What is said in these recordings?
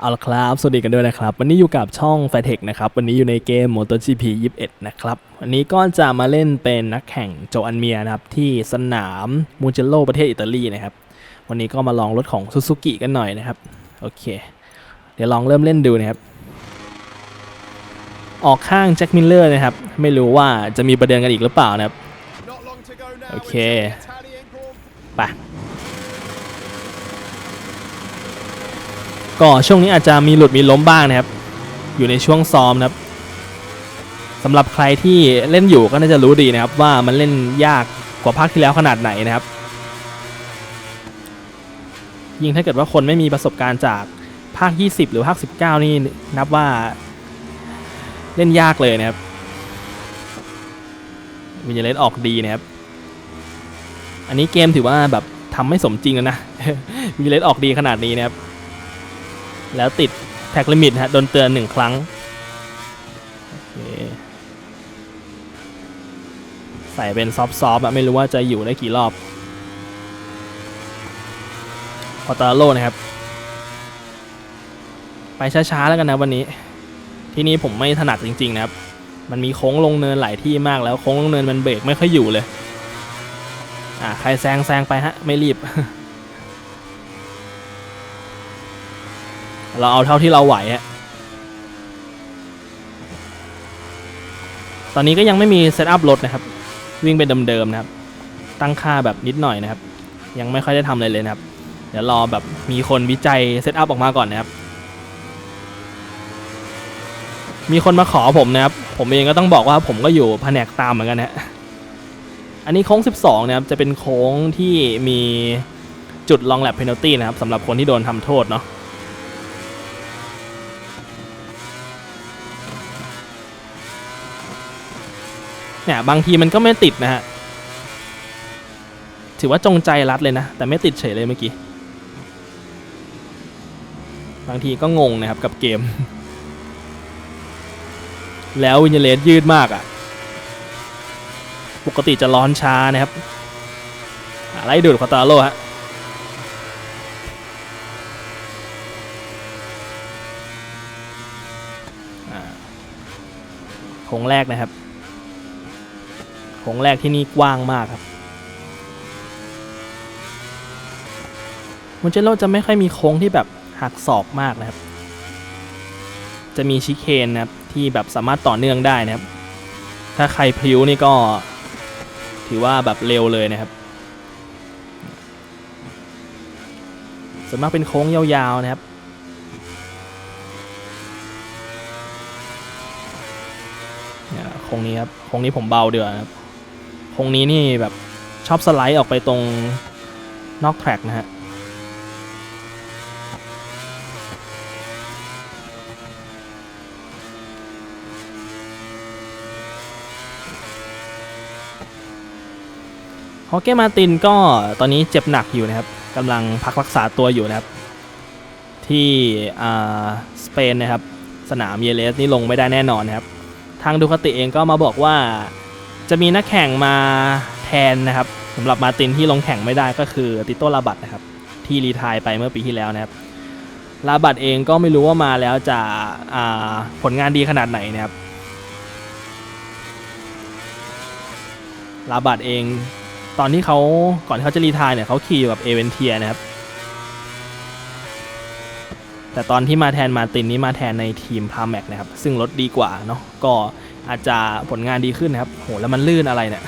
เอาละครับ สวัสดีกันด้วยนะครับ วันนี้อยู่กับช่อง f a t e c h นะครับ วันนี้อยู่ในเกม MotoGP 21 นะครับ วันนี้ก็จะมาเล่นเป็นนักแข่งโจอันเมียนะครับ ที่สนามมูเจโ o ประเทศอิตาลีนะครับ วันนี้ก็มาลองรถของซูซูกิกันหน่อยนะครับ โอเค เดี๋ยวลองเริ่มเล่นดูนะครับ ออกข้างแจ็คมิลเลอร์นะครับ ไม่รู้ว่าจะมีประเด็นกันอีกหรือเปล่านะครับ โอเค ไป ก็ช่วงนี้อาจจะมีหลุดมีล้มบ้างนะครับ อยู่ในช่วงซ้อมนะครับสำหรับใครที่เล่นอยู่ก็น่าจะรู้ดีนะครับ ว่ามันเล่นยากกว่าภาคที่แล้วขนาดไหนนะครับ ยิ่งถ้าเกิดว่าคนไม่มีประสบการณ์จากภาค 20 หรือภาค 19 นี่นับว่าเล่นยากเลยนะครับวิญญาเลสออกดีนะครับ อันนี้เกมถือว่าแบบทำไม่สมจริงแล้วนะวิญญาเลสออกดีขนาดนี้นะครับ แล้วติดแท็กลิมิตฮะโดนเตือนหนึ่งครั้งใส่เป็นซอฟต์ๆอะไม่รู้ว่าจะอยู่ได้กี่รอบคอตาโลนะครับ ไปช้าๆแล้วกันนะวันนี้ ที่นี้ผมไม่ถนัดจริง ๆ นะครับ มันมีโค้งลงเนินหลายที่มากแล้วโค้งลงเนินมันเบรกไม่ค่อยอยู่เลย อ่าใครแซงแซงไปฮะ ไม่รีบ เราเอาเท่าที่เราไหวฮะตอนนี้ก็ยังไม่มีเซตอัพรถนะครับ วิ่งเป็นเดิมๆนะครับ ตั้งค่าแบบนิดหน่อยนะครับ ยังไม่ค่อยได้ทำอะไรเลยนะครับ เดี๋ยวรอแบบมีคนวิจัยเซตอัพออกมาก่อนนะครับ มีคนมาขอผมนะครับ ผมเองก็ต้องบอกว่าผมก็อยู่แผนกตามเหมือนกันนะฮะอันนี้โค้ง 12 นะครับ จะเป็นโค้งที่มีจุดลองแลบเพนัลตี้นะครับสำหรับคนที่โดนทำโทษเนาะ เนี่ยบางทีมันก็ไม่ติดนะฮะ ถือว่าจงใจรัดเลยนะ แต่ไม่ติดเฉยเลยเมื่อกี้ บางทีก็งงนะครับกับเกม แล้ววินเยเลสยืดมากอะ่ะ ปกติจะร้อนช้านะครับอะไล่ดูดคอตาโรฮะโค้งแรกนะครับ งแรกที่นี่กว้างมากครับมอนเจโร่จะไม่ค่อยมีโค้งที่แบบหักศอกมากนะครับ จะมีชิเคนนะครับที่แบบสามารถต่อเนื่องได้นะครับ ถ้าใครพลิ้วนี่ก็ถือว่าแบบเร็วเลยนะครับส่วนมากเป็นโค้งยาวๆนะครับ โค้งนี้ครับ โค้งนี้ผมเบาเดือนะครับ โค้งนี้นี่แบบชอบสไลด์ออกไปตรงนอกแทร็กนะฮะฮอเก้มาตินก็ตอนนี้เจ็บหนักอยู่นะครับกำลังพักรักษาตัวอยู่นะครับ ที่อ่าสเปนนะครับ สนามเยเลสนี่ลงไม่ได้แน่นอนนะครับ ทางดูคาติเองก็มาบอกว่า จะมีนักแข่งมาแทนนะครับสำหรับมาตินที่ลงแข่งไม่ได้ก็คือติโต้ลาบัตนะครับที่รีทายไปเมื่อปีที่แล้วนะครับลาบัตเองก็ไม่รู้ว่ามาแล้วจะผลงานดีขนาดไหนนะครับลาบัตเองตอนที่เขาก่อนที่เขาจะรีทายเนี่ยเขาขี่อยู่กับเอเวนเทียนะครับแต่ตอนที่มาแทนมาตินนี้มาแทนในทีมพาแม็กนะครับซึ่งรถดีกว่าเนาะก็ อาจจะผลงานดีขึ้นนะครับโหแล้วมันลื่นอะไรเนี่ย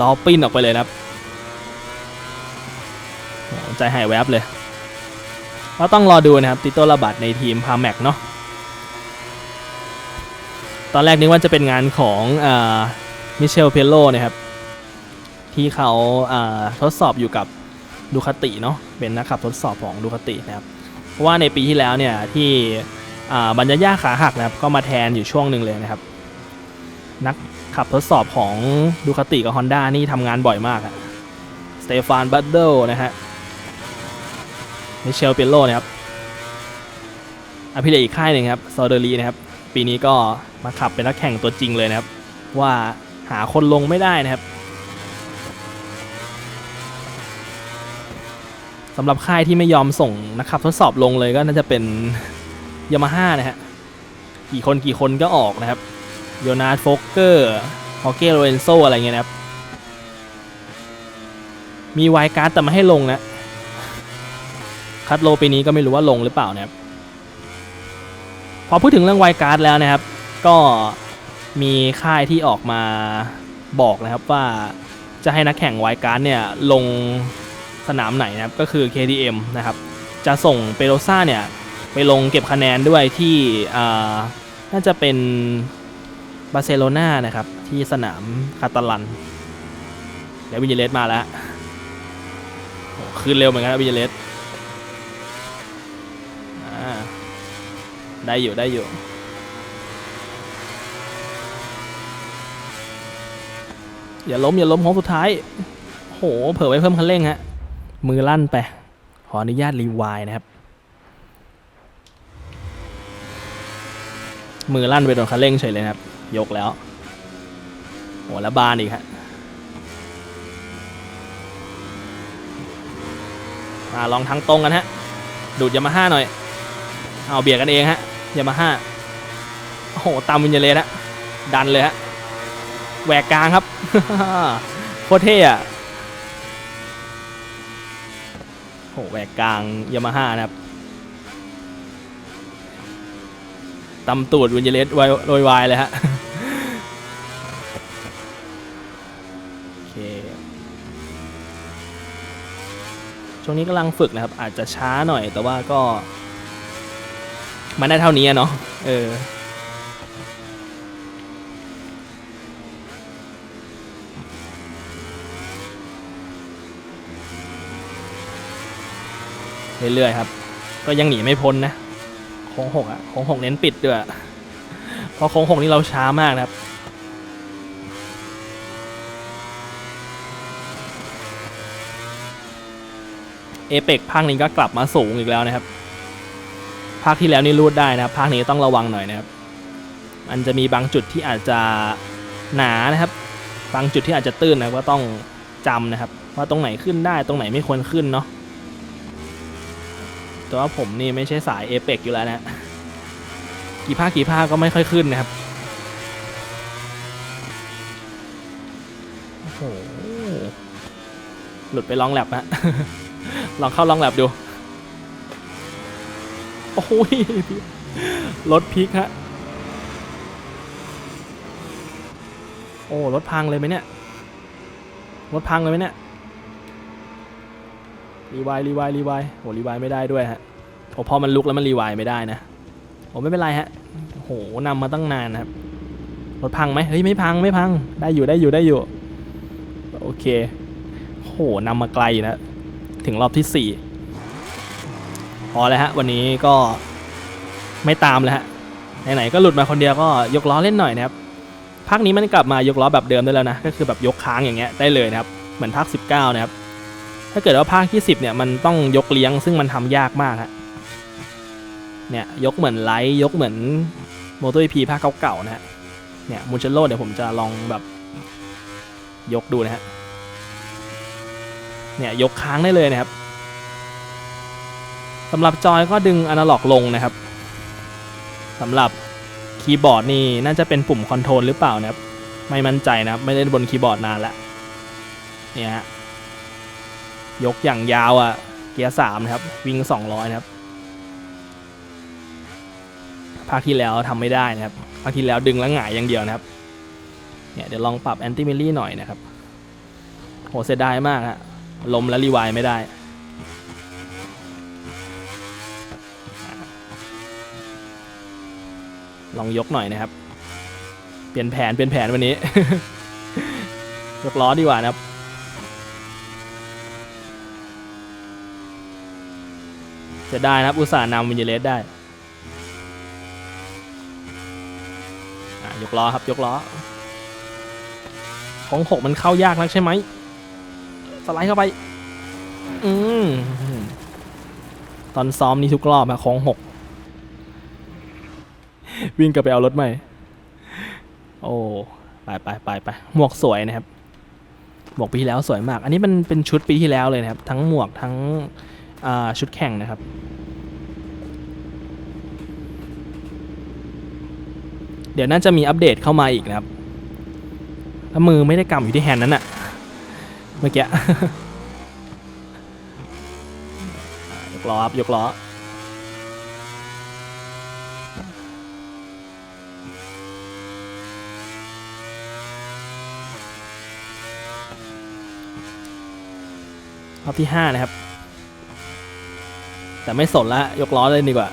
ล้อปิ้นออกไปเลยนะครับใจหายแวบเลยก็ต้องรอดูนะครับติโต้ระบาดในทีมพาแม็กเนาะตอนแรกนึกว่าจะเป็นงานของมิเชลเพโลนะครับที่เขาาทดสอบอยู่กับดูคาติเนาะเป็นนักขับทดสอบของดูคาตินะครับเพราะว่าในปีที่แล้วเนี่ยที่บัญญายาขาหักนะครับก็มาแทนอยู่ช่วงหนึ่งเลยนะครับ นักขับทดสอบของดูคาติกับ Honda นี่ทำงานบ่อยมากอะสเตฟานบัตเดิลนะฮะมิเชลเปียโลนะครับอภิเดชอีกค่ายหนึ่งครับซอเดอรีนะครับ ปีนี้ก็มาขับเป็นนักแข่งตัวจริงเลยนะครับ ว่าหาคนลงไม่ได้นะครับสำหรับค่ายที่ไม่ยอมส่งนักขับทดสอบลงเลยก็น่าจะเป็นยามาฮ่านะฮะกี่คนกี่คนก็ออกนะครับ โยนาสโฟกเกอร์ฮอเก้โรเอนโซอะไรเงี้ยนะครับ มีไวการ์ดแต่ไม่ให้ลงนะ คัดโลปีนี้ก็ไม่รู้ว่าลงหรือเปล่านะครับ พอพูดถึงเรื่องไวการ์ดแล้วนะครับ ก็มีค่ายที่ออกมาบอกนะครับว่าจะให้นักแข่งไวการ์ดเนี่ยลงสนามไหนนะครับก็คือ KTM นะครับ จะส่งเปโรซ่าเนี่ยไปลงเก็บคะแนนด้วยที่น่าจะเป็น บาร์เซโลนานะครับ ที่สนามคาตาลันเดี๋ยววินเยเลสมาแล้วโหขึ้นเร็วเหมือนกันนะวินเยเลสอ่าได้อยู่ได้อยู่อย่าล้มอย่าล้มของสุดท้าย โห เผลอไว้เพิ่มคันเร่งฮะ มือลั่นไป ขออนุญาตรีวล์นะครับ มือลั่นไปโดนคันเร่งเฉยเลยนะครับ ยกแล้วโหแล้วบานอีกฮะมาลองทางตรงกันฮะ ดูดยามาฮ่าหน่อย เอาเบียดกันเองฮะยามาฮ่าโอ้โหตามวินเยเลสฮะดันเลยฮะแหวกกลางครับโคตรเท่อะโหแหวกกลางยามาฮ่านะครับตำตูดวินเยเลสวโวยวายเลยฮะ โอเค ช่วงนี้กำลังฝึกนะครับ อาจจะช้าหน่อยแต่ว่าก็ มันได้เท่านี้อะเนาะเออเรื่อยๆครับ ก็ยังหนีไม่พ้นนะโค้งหกอะโค้งหกเน้นปิดด้วยเพราะโค้งหกนี่เราช้ามากนะครับ อเปกภาคนี้ก็กลับมาสูงอีกแล้วนะครับ ภาคที่แล้วนี่รูดได้นะครับ ภาคนี้ต้องระวังหน่อยนะครับ มันจะมีบางจุดที่อาจจะหนานะครับ บางจุดที่อาจจะตื้นนะก็ต้องจำนะครับ ว่าตรงไหนขึ้นได้ตรงไหนไม่ควรขึ้นเนาะแต่ว่าผมนี่ไม่ใช่สายเอเปกอยู่แล้วนะกี่ภาคกี่ภาคก็ไม่ค่อยขึ้นนะครับโอ้โหหลุดไปลองแลบฮะ ลองเข้าลองแลบดู โอ้ยรถพลิกฮะ โอ้รถพังเลยไหมเนี่ย รถพังเลยไหมเนี่ย รีไวล์รีไวล์รีไวล์โหรีไวล์ไม่ได้ด้วยฮะโอ้พอมันลุกแล้วมันรีไวล์ไม่ได้นะ โอ้ไม่เป็นไรฮะโหนำมาตั้งนานนะครับ รถพังไหมเฮ้ยไม่พังไม่พัง ได้อยู่ได้อยู่ได้อยู่ โอเคโหนำมาไกลนะ ถึงรอบที่สี่พอแล้วฮะ วันนี้ก็ไม่ตามแล้วฮะ ไหนๆก็หลุดมาคนเดียวก็ยกล้อเล่นหน่อยนะครับ ภาคนี้มันกลับมายกล้อแบบเดิมได้แล้วนะ ก็คือแบบยกค้างอย่างเงี้ยได้เลยนะครับ เหมือนภาค 19 นะครับ ถ้าเกิดว่าภาคที่ 10 เนี่ยมันต้องยกเลี้ยงซึ่งมันทำยากมากฮะ เนี่ยยกเหมือนไลท์ยกเหมือนโมโต EP ภาคเก่าๆนะฮะ เนี่ยมูเชโ o เดี๋ยวผมจะลองแบบยกดูนะฮะ เนี่ยยกค้างได้เลยนะครับสำหรับจอยก็ดึงอนาล็อกลงนะครับสำหรับคีย์บอร์ดนี่น่าจะเป็นปุ่มคอนโทรลหรือเปล่านะครับ ไม่มั่นใจนะครับ ไม่ได้บนคีย์บอร์ดนานแล้วเนี่ยฮะยกอย่างยาวอะ่ะเกียร์สามนะครับ วิ่งสองร้อยนะครับภาคที่แล้วทำไม่ได้นะครับภาคที่แล้วดึงแล้วหงายอย่างเดียวนะครับเนี่ยเดี๋ยวลองปรับแอนติมิลี่หน่อยนะครับโหเสียดายมากฮะ ลมแล้วรีไวล์ไม่ได้ ลองยกหน่อยนะครับ เปลี่ยนแผนเปลี่ยนแผนวันนี้ ยกล้อดีกว่านะครับจะได้นะครับ อุตส่าห์นำวินเยเลสได้อะยกล้อครับยกล้อของหกมันเข้ายากนักใช่ไหม สไลด์เข้าไป อืมตอนซ้อมนี่ทุกรอบอะของหก วิ่งกลับไปเอารถใหม่ โอ้ไปไปไปไปหมวกสวยนะครับหมวกปีที่แล้วสวยมาก อันนี้มันเป็นชุดปีที่แล้วเลยนะครับ ทั้งหมวกทั้งอ่าชุดแข่งนะครับ เดี๋ยวน่าจะมีอัปเดตเข้ามาอีกนะครับแล้วมือไม่ได้กำอยู่ที่แฮนด์นั้นอะเมื่อกี้ยกล้อครับยกล้อรอบที่ห้านะครับ แต่ไม่สนละยกล้อเลยดีกว่า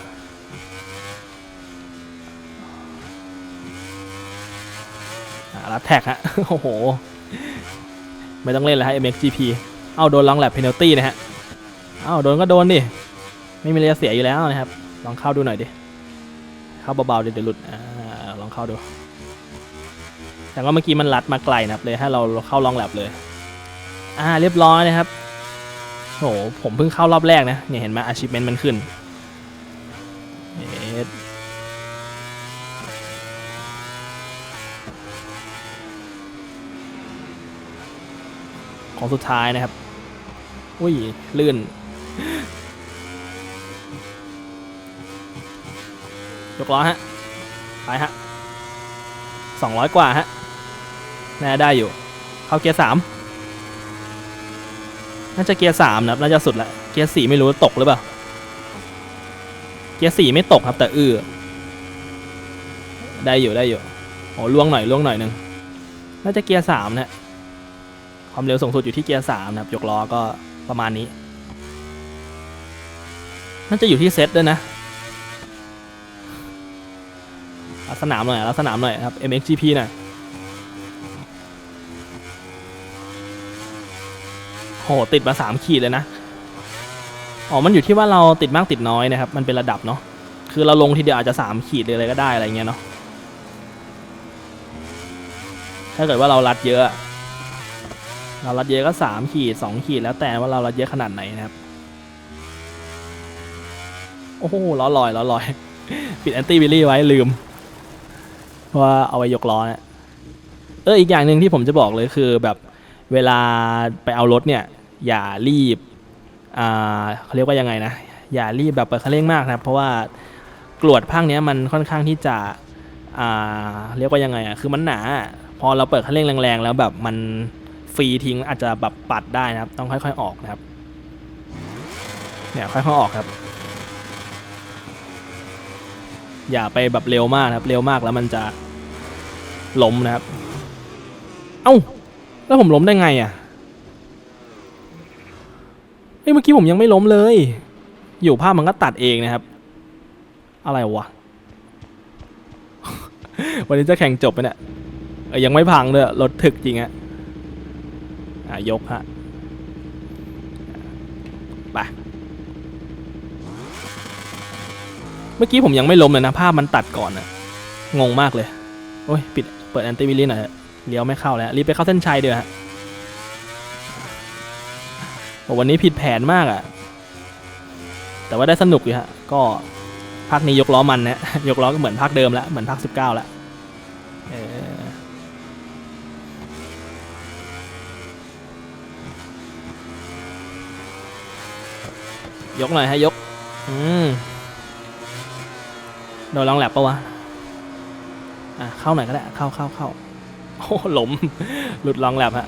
อ่ารัดแท็กฮะ โอ้โห ไม่ต้องเล่นแล้วฮะ MXGP เอาโดนลองแลบเพน a ลตี้นะฮะเอาโดนก็โดนดิ ไม่มีอะไรจะเสียอยู่แล้วนะครับ ลองเข้าดูหน่อยดิ เข้าเบาๆเดี๋ยวหลุดอ่าลองเข้าดู แต่ว่าเมื่อกี้มันรัดมาไกลนะครับเลยให้เราเข้าลองแลบเลย อ่าเรียบร้อยนะครับโอ้โหผมเพิ่งเข้ารอบแรกนะเนี่ยเห็นไหม achievement มันขึ้นเด ของสุดท้ายนะครับ อุ้ย ลื่น ยกล้อฮะ ไปฮะสองร้อยกว่าฮะ น่าได้อยู่ เข้าเกียร์สามน่าจะเกียร์สามนะครับ น่าจะสุดละ เกียร์สี่ไม่รู้ตกหรือเปล่า เกียร์สี่ไม่ตกครับ แต่อื้อได้อยู่ได้อยู่โอ้ล่วงหน่อยล่วงหน่อยหนึ่งน่าจะเกียร์สามนะ ความเร็วสูงสุดอยู่ที่เกียร์สามนะครับยกล้อก็ประมาณนี้ น่าจะอยู่ที่เซตด้วยนะลัดสนามหน่อยลัดสนามหน่อยครับ MXGP หน่อยโหติดมาสามขีดเลยนะ อ๋อ มันอยู่ที่ว่าเราติดมากติดน้อยนะครับ มันเป็นระดับเนาะ คือเราลงทีเดียวอาจจะสามขีดเลยอะไรก็ได้อะไรเงี้ยเนาะ ถ้าเกิดว่าเรารัดเยอะ เรารัดเยอะก็สามขีดสองขีดแล้วแต่ว่าเรารัดเยอะขนาดไหนนะครับ โอ้โหล้อลอยล้อลอย ปิดแอนตี้วิลลี่ไว้ลืมเพราะว่าเอาไว้ยกล้อนะเอออีกอย่างหนึ่งที่ผมจะบอกเลยคือแบบเวลาไปเอารถเนี่ย อย่ารีบอ่าเขาเรียกว่ายังไงนะ อย่ารีบแบบเปิดคันเร่งมากนะครับเพราะว่ากรวดภาคเนี้ยมันค่อนข้างที่จะอ่าเรียกว่ายังไงอะคือมันหนา พอเราเปิดคันเร่งแรงๆแล้วแบบมัน ฟรีทิ้งอาจจะแบบปัดได้นะครับ ต้องค่อยๆออกนะครับเนี่ยค่อยๆออกครับ อย่าไปแบบเร็วมากนะครับ เร็วมากแล้วมันจะล้มนะครับ เอ้าแล้วผมล้มได้ไงอะเฮ้ยเมื่อกี้ผมยังไม่ล้มเลย อยู่ภาพมันก็ตัดเองนะครับ อะไรวะวันนี้จะแข่งจบไปเนี่ยยังไม่พังเลยรถถึกจริงอะ่ะ ยกฮะไปเมื่อกี้ผมยังไม่ล้มเลยนะ ภาพมันตัดก่อนอะงงมากเลย โอ้ย ปิดเปิดแอนตี้วิลลี่หน่อยเถอะเลี้ยวไม่เข้าแล้ว รีบไปเข้าเส้นชัยเดี๋ยวฮะวันนี้ผิดแผนมากอะ่ะแต่ว่าได้สนุกอยู่ฮะ ก็ภาคนี้ยกล้อมันนะ ยกล้อก็เหมือนภาคเดิมแล้ว เหมือนภาคสิบเก้าแล้วเออ ยกหน่อยฮะยก อืมโดนลองแลบปะวะ อะเข้าหน่อยก็ได้ เข้าเข้าเข้าโอ้หลม หลุดลองแลบฮะ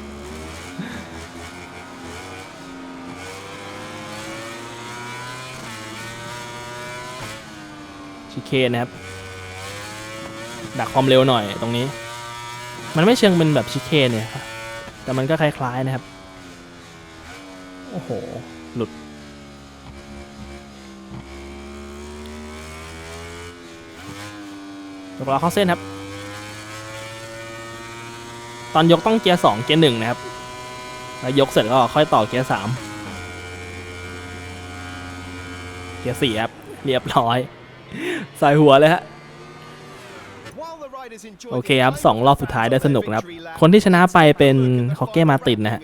ชิเคนนะครับ ดักความเร็วหน่อยตรงนี้ มันไม่เชิงเป็นแบบชิเคนเนี่ยครับแต่มันก็คล้ายๆนะครับ โอ้โห หลุด กล้อเข้าเส้นครับ ตอนยกต้องเกียร์สองเกียร์หนึ่งนะครับ แล้วยกเสร็จก็ค่อยต่อเกียร์สามเกียร์สี่ครับเรียบร้อย ใส่หัวเลยฮะ โอเคครับสองรอบสุดท้ายได้สนุกนะครับ คนที่ชนะไปเป็นคอเก้เก้มาตินนะฮะ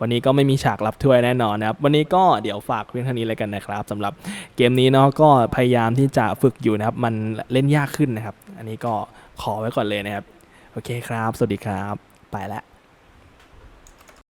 วันนี้ก็ไม่มีฉากรับถ้วยแน่นอนนะครับ วันนี้ก็เดี๋ยวฝากเพียงเท่านี้เลยกันนะครับสำหรับเกมนี้เนาะก็พยายามที่จะฝึกอยู่นะครับ มันเล่นยากขึ้นนะครับ อันนี้ก็ขอไว้ก่อนเลยนะครับ โอเคครับ สวัสดีครับ ไปแล้ว